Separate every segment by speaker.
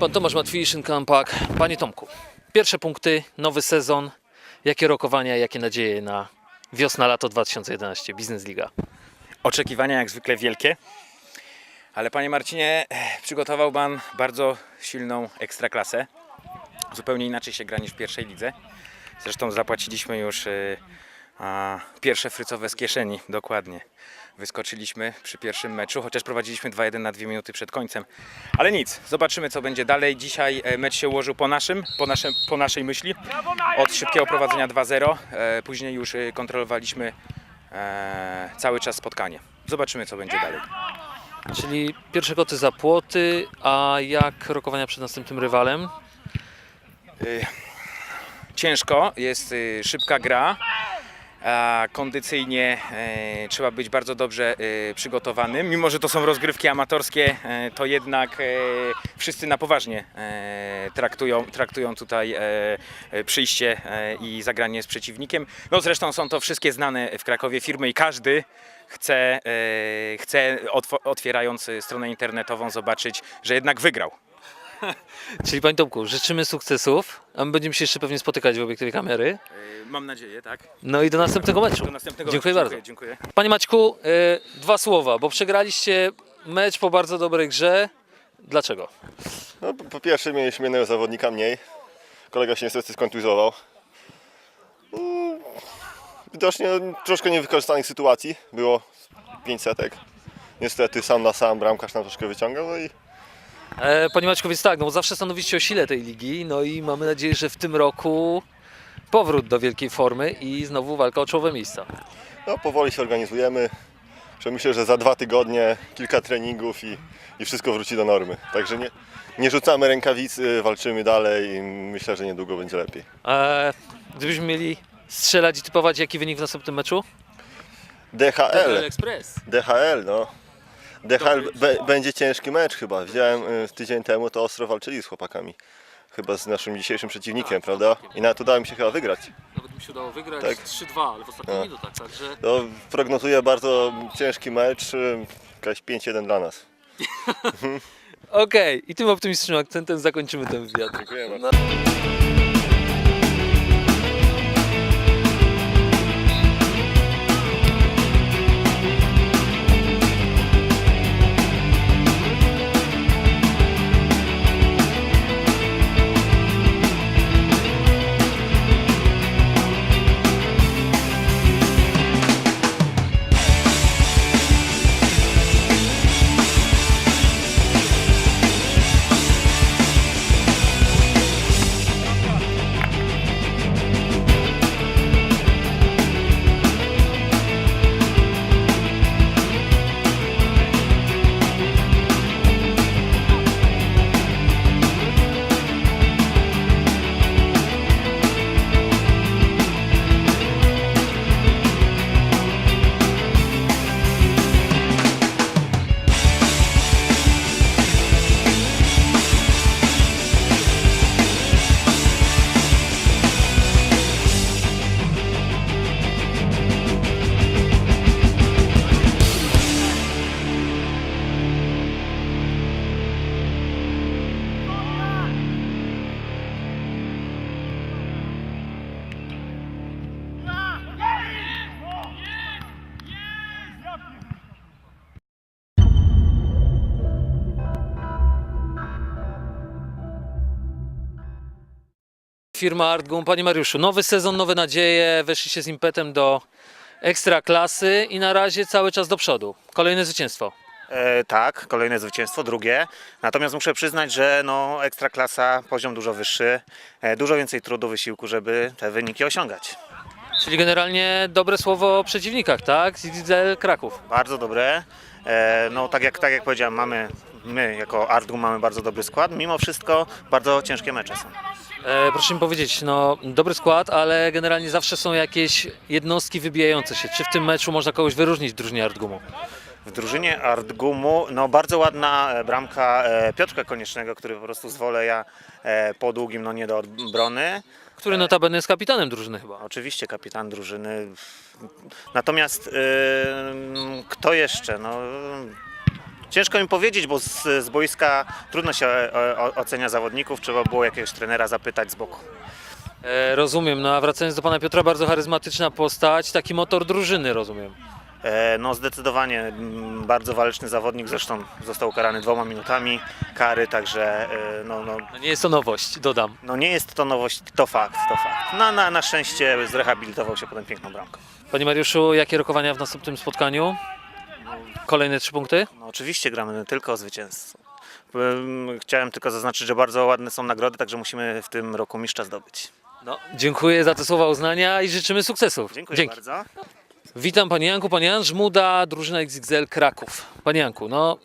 Speaker 1: Pan Tomasz Matwiszyn, Kampak. Panie Tomku, pierwsze punkty, nowy sezon. Jakie rokowania, jakie nadzieje na wiosna-lato 2011, Biznes Liga?
Speaker 2: Oczekiwania jak zwykle wielkie. Ale panie Marcinie, eh, przygotował pan bardzo silną ekstraklasę. Zupełnie inaczej się gra niż w pierwszej lidze. Zresztą zapłaciliśmy już y, a, pierwsze frycowe z kieszeni, dokładnie. Wyskoczyliśmy przy pierwszym meczu, chociaż prowadziliśmy 2-1 na 2 minuty przed końcem. Ale nic, zobaczymy co będzie dalej. Dzisiaj e, mecz się ułożył po naszym, po, naszym, po naszej myśli. Od szybkiego prowadzenia 2-0. E, później już y, kontrolowaliśmy e, cały czas spotkanie. Zobaczymy co będzie dalej.
Speaker 1: Czyli pierwsze koty za płoty, a jak rokowania przed następnym rywalem?
Speaker 2: ciężko, jest szybka gra. Kondycyjnie e, trzeba być bardzo dobrze e, przygotowanym. Mimo, że to są rozgrywki amatorskie, e, to jednak wszyscy na poważnie traktują, traktują tutaj przyjście i zagranie z przeciwnikiem. No zresztą są to wszystkie znane w Krakowie firmy i każdy chce, chce otw- otwierając stronę internetową zobaczyć, że jednak wygrał.
Speaker 1: Czyli Panie Tomku, życzymy sukcesów, a my będziemy się jeszcze pewnie spotykać w obiektywie kamery.
Speaker 2: E, Mam nadzieję, tak?
Speaker 1: No i do następnego meczu.
Speaker 2: Do następnego
Speaker 1: Dziękuję
Speaker 2: razu.
Speaker 1: bardzo.
Speaker 2: Dziękuję.
Speaker 1: Panie Maćku, y, dwa słowa, bo przegraliście mecz po bardzo dobrej grze. Dlaczego?
Speaker 3: No, po- po pierwsze mieliśmy jednego zawodnika mniej. Kolega się niestety skontuzował. Mm, Widocznie troszkę niewykorzystanych sytuacji. Było 5 setek. Niestety sam na sam bramkarz nam troszkę wyciągał. No i
Speaker 1: E, Panie Maćku, więc tak, no bo zawsze stanowicie o sile tej ligi, no i mamy nadzieję, że w tym roku powrót do wielkiej formy i znowu walka o czołowe miejsca.
Speaker 3: no, powoli się organizujemy. Że myślę, że za dwa tygodnie kilka treningów i, i wszystko wróci do normy. Także nie, nie rzucamy rękawicy, walczymy dalej i myślę, że niedługo będzie lepiej.
Speaker 1: E, gdybyśmy mieli strzelać i typować, jaki wynik w następnym meczu?
Speaker 3: DHL.
Speaker 1: Express.
Speaker 3: DHL, no. DHL be, będzie ciężki mecz chyba. Widziałem y, tydzień temu, to ostro walczyli z chłopakami. Chyba z naszym dzisiejszym przeciwnikiem, prawda? I na to udało mi się chyba wygrać.
Speaker 1: Nawet mi się udało wygrać
Speaker 3: Tak.
Speaker 1: 3-2, ale w ostatnich
Speaker 3: No.
Speaker 1: minutach, także...
Speaker 3: No, prognozuję bardzo ciężki mecz, y, jakaś 5-1 dla nas.
Speaker 1: Okej, i tym optymistycznym akcentem zakończymy ten wywiad.
Speaker 3: Dziękuję
Speaker 1: No. Firma Artgum. Panie Mariuszu, nowy sezon, nowe nadzieje, weszliście z impetem do ekstra klasy i na razie cały czas do przodu. Kolejne zwycięstwo.
Speaker 4: E, tak, kolejne zwycięstwo, drugie. Natomiast muszę przyznać, że no, ekstraklasa, poziom dużo wyższy, e, dużo więcej trudu, wysiłku, żeby te wyniki osiągać.
Speaker 1: Czyli generalnie dobre słowo o przeciwnikach, tak? Zidzel Kraków.
Speaker 4: Bardzo dobre. E, no tak jak, tak jak powiedziałem, mamy, my jako Artgum mamy bardzo dobry skład. Mimo wszystko bardzo ciężkie mecze są.
Speaker 1: E, proszę mi powiedzieć, no dobry skład, ale generalnie zawsze są jakieś jednostki wybijające się. Czy w tym meczu można kogoś wyróżnić w drużynie Artgumu?
Speaker 4: W drużynie Artgumu no, bardzo ładna e, bramka e, Piotrka Koniecznego, który po prostu z woleja e, po długim no, nie do obrony.
Speaker 1: Który notabene jest kapitanem drużyny chyba.
Speaker 4: Oczywiście kapitan drużyny. Natomiast yy, kto jeszcze? No, Ciężko mi powiedzieć, bo z, z boiska trudno się e, o, ocenia zawodników, trzeba było jakiegoś trenera zapytać z boku.
Speaker 1: E, rozumiem, no a wracając do pana Piotra, bardzo charyzmatyczna postać, taki motor drużyny, rozumiem.
Speaker 4: E, No zdecydowanie bardzo waleczny zawodnik, zresztą został ukarany dwoma minutami kary, także e, no, no,
Speaker 1: No nie jest to nowość, dodam.
Speaker 4: no nie jest to nowość, to fakt, to fakt. No, na, na szczęście zrehabilitował się potem piękną bramką.
Speaker 1: Panie Mariuszu, jakie rokowania w następnym spotkaniu? Kolejne trzy punkty?
Speaker 4: No oczywiście gramy tylko o zwycięstwo. Chciałem tylko zaznaczyć, że bardzo ładne są nagrody, także musimy w tym roku mistrza zdobyć.
Speaker 1: No, dziękuję za te słowa uznania i życzymy sukcesów.
Speaker 4: Dziękuję
Speaker 1: Dzięki.
Speaker 4: bardzo.
Speaker 1: Witam Panie Janku, Pan Jan Żmuda, drużyna XXL Kraków. Panie Janku, no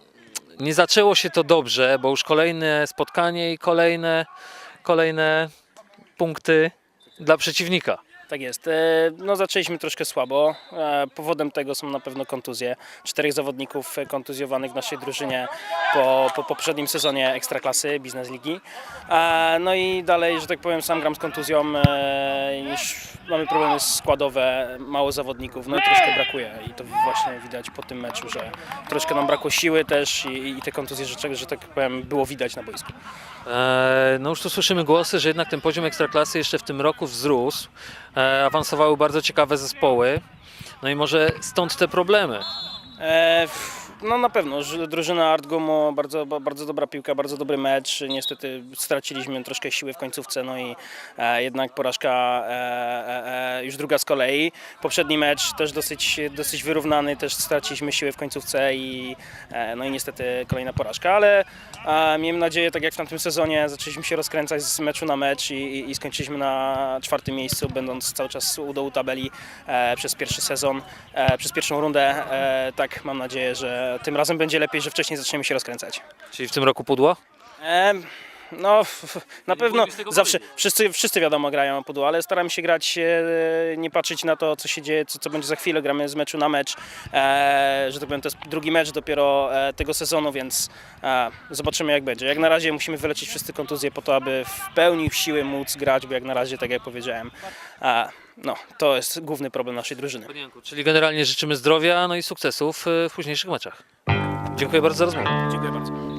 Speaker 1: nie zaczęło się to dobrze, bo już kolejne spotkanie i kolejne, kolejne punkty dla przeciwnika.
Speaker 5: Tak jest. E, No, zaczęliśmy troszkę słabo. E, Powodem tego są na pewno kontuzje. Czterech zawodników kontuzjowanych w naszej drużynie po, po poprzednim sezonie Ekstraklasy Biznes Ligi. E, No i dalej, że tak powiem, sam gram z kontuzją. Już mamy problemy składowe, mało zawodników, no i troszkę brakuje. I to właśnie widać po tym meczu, że troszkę nam brakło siły też i, i te kontuzje, że, że tak powiem, było widać na boisku.
Speaker 1: E, No już tu słyszymy głosy, że jednak ten poziom ekstraklasy jeszcze w tym roku wzrósł. E, Awansowały bardzo ciekawe zespoły. No i może stąd te problemy.
Speaker 5: E, f- No na pewno, drużyna Artgumu bardzo, ba- bardzo dobra piłka, bardzo dobry mecz. Niestety straciliśmy troszkę siły w końcówce, no i e, jednak porażka e, e, e, już druga z kolei. Poprzedni mecz też dosyć, dosyć wyrównany, też straciliśmy siłę w końcówce i e, no i niestety kolejna porażka, ale e, miejmy nadzieję, tak jak w tamtym sezonie, zaczęliśmy się rozkręcać z meczu na mecz i, i, i skończyliśmy na czwartym miejscu, będąc cały czas u dołu tabeli e, przez pierwszy sezon, e, przez pierwszą rundę. E, tak, mam nadzieję, że tym razem będzie lepiej, że wcześniej zaczniemy się rozkręcać.
Speaker 1: Czyli w tym roku pudło?
Speaker 5: E, no, na
Speaker 1: nie
Speaker 5: pewno zawsze, wszyscy, wszyscy wiadomo grają o pudło, ale staramy się grać, e, nie patrzeć na to, co się dzieje, co, co będzie za chwilę. Gramy z meczu na mecz, e, że tak powiem, to jest drugi mecz dopiero e, tego sezonu, więc e, zobaczymy jak będzie. Jak na razie musimy wyleczyć wszyscy kontuzje po to, aby w pełni siły móc grać, bo jak na razie, tak jak powiedziałem, e, no, to jest główny problem naszej drużyny.
Speaker 1: Panie Janku, czyli generalnie życzymy zdrowia no i sukcesów e, w późniejszych meczach. Dziękuję bardzo za rozmowę.
Speaker 5: Dziękuję bardzo.